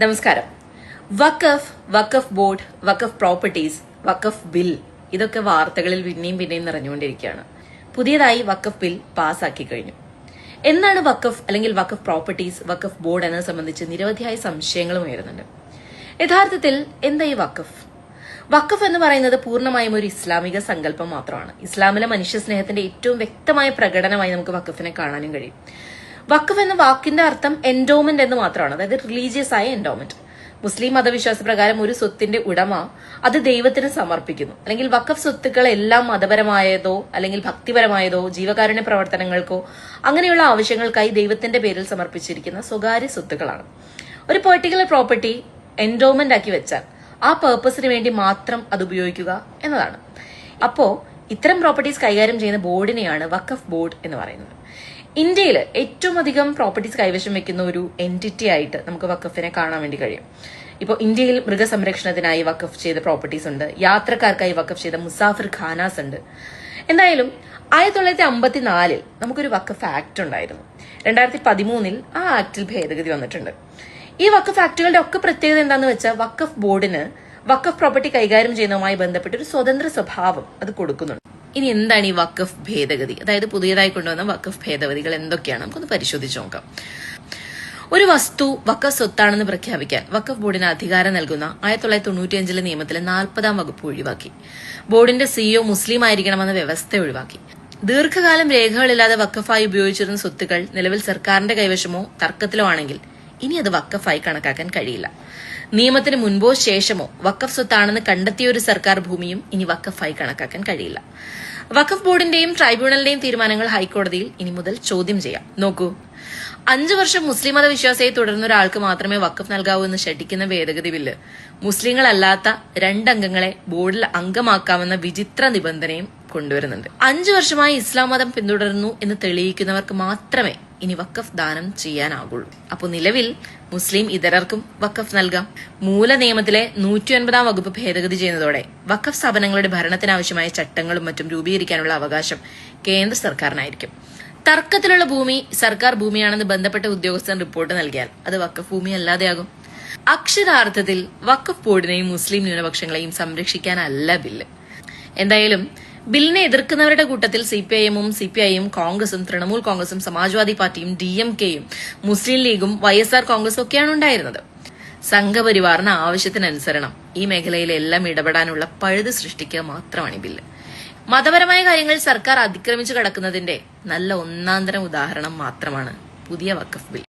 നമസ്കാരം. Waqf Waqf board Waqf properties Waqf bill ഇതൊക്കെ വാർത്തകളിൽ പിന്നെയും പിന്നെയും നിറഞ്ഞുകൊണ്ടിരിക്കുകയാണ്. പുതിയതായി വക്കഫ് ബിൽ പാസ്സാക്കി കഴിഞ്ഞു. എന്താണ് വക്കഫ് അല്ലെങ്കിൽ വക്കഫ് പ്രോപ്പർട്ടീസ് വക്കഫ് ബോർഡ് എന്നത് സംബന്ധിച്ച് നിരവധിയായ സംശയങ്ങളും ഉയരുന്നുണ്ട്. യഥാർത്ഥത്തിൽ എന്താ ഈ വക്കഫ് വക്കഫ് എന്ന് പറയുന്നത് പൂർണമായും ഒരു ഇസ്ലാമിക സങ്കല്പം മാത്രമാണ്. ഇസ്ലാമിലെ മനുഷ്യ സ്നേഹത്തിന്റെ ഏറ്റവും വ്യക്തമായ പ്രകടനമായി നമുക്ക് വക്കഫിനെ കാണാനും കഴിയും. വഖഫ് എന്ന വാക്കിന്റെ അർത്ഥം എൻഡോമെന്റ് എന്ന് മാത്രമാണ്. അതായത് റിലീജിയസ് ആയ എൻഡോമെന്റ് മുസ്ലിം മതവിശ്വാസ പ്രകാരം ഒരു സ്വത്തിന്റെ ഉടമ അത് ദൈവത്തിന് സമർപ്പിക്കുന്നു. അല്ലെങ്കിൽ വഖഫ് സ്വത്തുക്കൾ എല്ലാം മതപരമായതോ അല്ലെങ്കിൽ ഭക്തിപരമായതോ ജീവകാരുണ്യ പ്രവർത്തനങ്ങൾക്കോ അങ്ങനെയുള്ള ആവശ്യങ്ങൾക്കായി ദൈവത്തിന്റെ പേരിൽ സമർപ്പിച്ചിരിക്കുന്ന സ്വകാര്യ സ്വത്തുക്കളാണ്. ഒരു പെർട്ടിക്കുലർ പ്രോപ്പർട്ടി എൻഡോമെന്റ് ആക്കി വെച്ചാൽ ആ പേർപ്പസിന് വേണ്ടി മാത്രം അത് ഉപയോഗിക്കുക എന്നതാണ്. അപ്പോ ഇത്തരം പ്രോപ്പർട്ടീസ് കൈകാര്യം ചെയ്യുന്ന ബോർഡിനെയാണ് വഖഫ് ബോർഡ് എന്ന് പറയുന്നത്. ഇന്ത്യയിൽ ഏറ്റവും അധികം പ്രോപ്പർട്ടീസ് കൈവശം വെക്കുന്ന ഒരു എന്റിറ്റി ആയിട്ട് നമുക്ക് വക്കഫിനെ കാണാൻ വേണ്ടി കഴിയും. ഇപ്പോൾ ഇന്ത്യയിൽ മൃഗസംരക്ഷണത്തിനായി വക്കഫ് ചെയ്ത പ്രോപ്പർട്ടീസ് ഉണ്ട്. യാത്രക്കാർക്കായി വക്കഫ് ചെയ്ത മുസാഫിർ ഖാനാസ് ഉണ്ട്. എന്തായാലും ആയിരത്തി തൊള്ളായിരത്തി അമ്പത്തിനാലിൽ നമുക്കൊരു വക്കഫ് ആക്ട് ഉണ്ടായിരുന്നു. രണ്ടായിരത്തി പതിമൂന്നിൽ ആ ആക്ടിൽ ഭേദഗതി വന്നിട്ടുണ്ട്. ഈ വക്കഫ് ആക്ടുകളുടെ ഒക്കെ പ്രത്യേകത എന്താണെന്ന് വെച്ചാൽ വക്കഫ് ബോർഡിന് വക്കഫ് പ്രോപ്പർട്ടി കൈകാര്യം ചെയ്യുന്നതുമായി ബന്ധപ്പെട്ട് ഒരു സ്വതന്ത്ര സ്വഭാവം അത് കൊടുക്കുന്നുണ്ട്. ഇനി എന്താണ് ഈ വക്കഫ് ഭേദഗതി? അതായത് പുതിയതായി കൊണ്ടുവന്ന വക്കഫ് ഭേദഗതികൾ എന്തൊക്കെയാണ്? നമുക്കൊന്ന് പരിശോധിച്ച് നോക്കാം. ഒരു വസ്തു വക്കഫ് സ്വത്താണെന്ന് പ്രഖ്യാപിക്കാൻ വക്കഫ് ബോർഡിന് അധികാരം നൽകുന്ന ആയിരത്തി തൊള്ളായിരത്തി തൊണ്ണൂറ്റിയഞ്ചിലെ നിയമത്തിലെ നാൽപ്പതാം വകുപ്പ് ഒഴിവാക്കി. ബോർഡിന്റെ സിഇഒ മുസ്ലിം ആയിരിക്കണമെന്ന വ്യവസ്ഥ ഒഴിവാക്കി. ദീർഘകാലം രേഖകളില്ലാതെ വക്കഫായി ഉപയോഗിച്ചിരുന്ന സ്വത്തുക്കൾ നിലവിൽ സർക്കാരിന്റെ കൈവശമോ തർക്കത്തിലോ ആണെങ്കിൽ ഇനി അത് വക്കഫായി കണക്കാക്കാൻ കഴിയില്ല. നിയമത്തിന് മുൻപോ ശേഷമോ വക്കഫ് സ്വത്താണെന്ന് കണ്ടെത്തിയ ഒരു സർക്കാർ ഭൂമിയും ഇനി വക്കഫായി കണക്കാക്കാൻ കഴിയില്ല. വഖഫ് ബോർഡിന്റെയും ട്രൈബ്യൂണലിന്റെയും തീരുമാനങ്ങൾ ഹൈക്കോടതിയിൽ ഇനി മുതൽ ചോദ്യം ചെയ്യാം. നോക്കൂ. അഞ്ചു വർഷം മുസ്ലിം മത വിശ്വാസയെ തുടർന്ന ഒരാൾക്ക് മാത്രമേ വക്കഫ് നൽകാവൂ എന്ന് ശഠിക്കുന്ന ഭേദഗതി ബില്ല് മുസ്ലിങ്ങളല്ലാത്ത രണ്ടംഗങ്ങളെ ബോർഡിൽ അംഗമാക്കാമെന്ന വിചിത്ര നിബന്ധനയും കൊണ്ടുവരുന്നുണ്ട്. അഞ്ചു വർഷമായി ഇസ്ലാം മതം പിന്തുടരുന്നു എന്ന് തെളിയിക്കുന്നവർക്ക് മാത്രമേ ഇനി വക്കഫ് ദാനം ചെയ്യാനാകുള്ളൂ അപ്പോൾ നിലവിൽ മുസ്ലിം ഇതരർക്കും വക്കഫ് നൽകാം. മൂല നിയമത്തിലെ നൂറ്റി ഒൻപതാം വകുപ്പ് ഭേദഗതി ചെയ്യുന്നതോടെ വക്കഫ് സ്ഥാപനങ്ങളുടെ ഭരണത്തിനാവശ്യമായ ചട്ടങ്ങളും മറ്റും രൂപീകരിക്കാനുള്ള അവകാശം കേന്ദ്ര സർക്കാരിനായിരിക്കും. തർക്കത്തിലുള്ള ഭൂമി സർക്കാർ ഭൂമിയാണെന്ന് ബന്ധപ്പെട്ട ഉദ്യോഗസ്ഥൻ റിപ്പോർട്ട് നൽകിയാൽ അത് വക്കഫ് ഭൂമി അല്ലാതെയാകും. അക്ഷരാർത്ഥത്തിൽ വക്കഫ് ബോർഡിനെയും മുസ്ലിം ന്യൂനപക്ഷങ്ങളെയും സംരക്ഷിക്കാനല്ല ബില്ല്. എന്തായാലും ബില്ലിനെ എതിർക്കുന്നവരുടെ കൂട്ടത്തിൽ സി പി ഐ എമ്മും സി പി ഐയും കോൺഗ്രസും തൃണമൂൽ കോൺഗ്രസും സമാജ്വാദി പാർട്ടിയും ഡി എം കെയും മുസ്ലിം ലീഗും വൈ എസ് ആർ കോൺഗ്രസും ഒക്കെയാണ് ഉണ്ടായിരുന്നത്. സംഘപരിവാറിന് ആവശ്യത്തിനനുസരണം ഈ മേഖലയിലെല്ലാം ഇടപെടാനുള്ള പഴുത് സൃഷ്ടിക്കുക മാത്രമാണ് ഈ ബില്ല്. മതപരമായ കാര്യങ്ങൾ സർക്കാർ അതിക്രമിച്ചു കടക്കുന്നതിന്റെ നല്ല ഒന്നാന്തരം ഉദാഹരണം മാത്രമാണ് പുതിയ വക്കഫ് ബിൽ.